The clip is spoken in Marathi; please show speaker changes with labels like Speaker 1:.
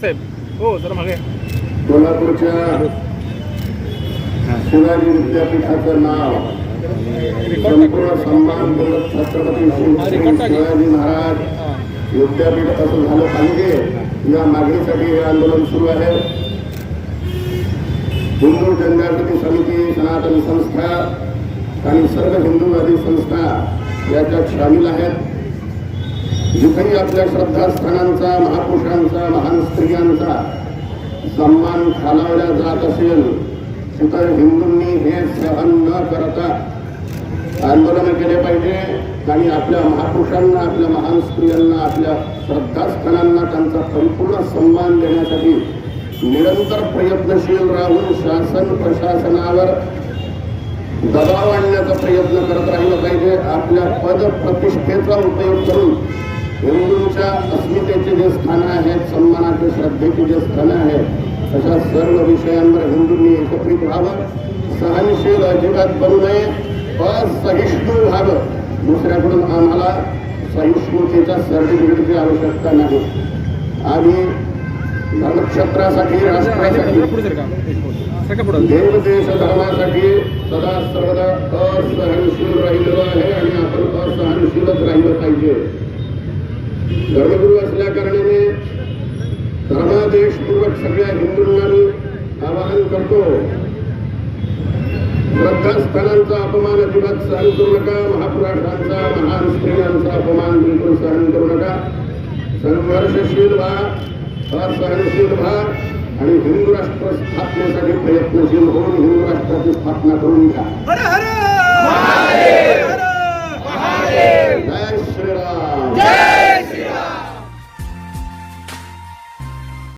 Speaker 1: साहेब हो जरा मागे.
Speaker 2: कोल्हापूरच्या शिवाजी विद्यापीठाचं नाव संपूर्ण सन्मान छत्रपती शिवाजी महाराज विद्यापीठ असं झालं पाहिजे. या मागणीसाठी हे आंदोलन सुरू आहे. हिंदू जनजागृती समिती सनातन संस्था आणि सर्व हिंदूवादी संस्था याच्यात सामील आहेत. जिथेही आपल्या श्रद्धास्थानांचा महापुरुषांचा महान स्त्रियांचा सन्मान खालावला जात असेल तिथं हिंदूंनी हे सहन न करता आंदोलन केले पाहिजे. आणि आपल्या महापुरुषांना आपल्या महान स्त्रियांना आपल्या श्रद्धास्थानांना त्यांचा परिपूर्ण सन्मान देण्यासाठी निरंतर प्रयत्नशील राहून शासन प्रशासनावर दबाव आणण्याचा प्रयत्न करत राहिलं पाहिजे. आपल्या पद प्रतिष्ठेचा उपयोग करून हिंदूंच्या अस्मितेचे जे स्थान आहेत सन्मानाचे श्रद्धेचे जे स्थान आहेत अशा सर्व विषयांवर हिंदूंनी एकत्रित व्हावं सहनशील अजिबात बनू नये असहिष्णू व्हावं. दुसऱ्याकडून आम्हाला सहिष्णुतेच्या सर्टिफिकेटची आवश्यकता नाही. आणि धर्मक्षेत्रासाठी राष्ट्रासाठी देव देश धर्मासाठी सदा सर्वदा असहनशील राहिलेलो आहे आणि आपण असहनशीलच राहिलं पाहिजे. धर्मगुरू असल्या कारणाने धर्मादेशपूर्वक सगळ्या हिंदूंना मी आवाहन करतो श्रद्धास्थानांचा अपमान अजिबात सहन करू नका महापुराष्ट्रांचा महान स्त्रियांचा अपमान बिलकुल सहन करू नका. संघर्षशील भा असहनशील भा आणि हिंदू राष्ट्र स्थापनेसाठी प्रयत्नशील होऊन हिंदू राष्ट्राची स्थापना करून घ्या.
Speaker 1: जय श्रीराम!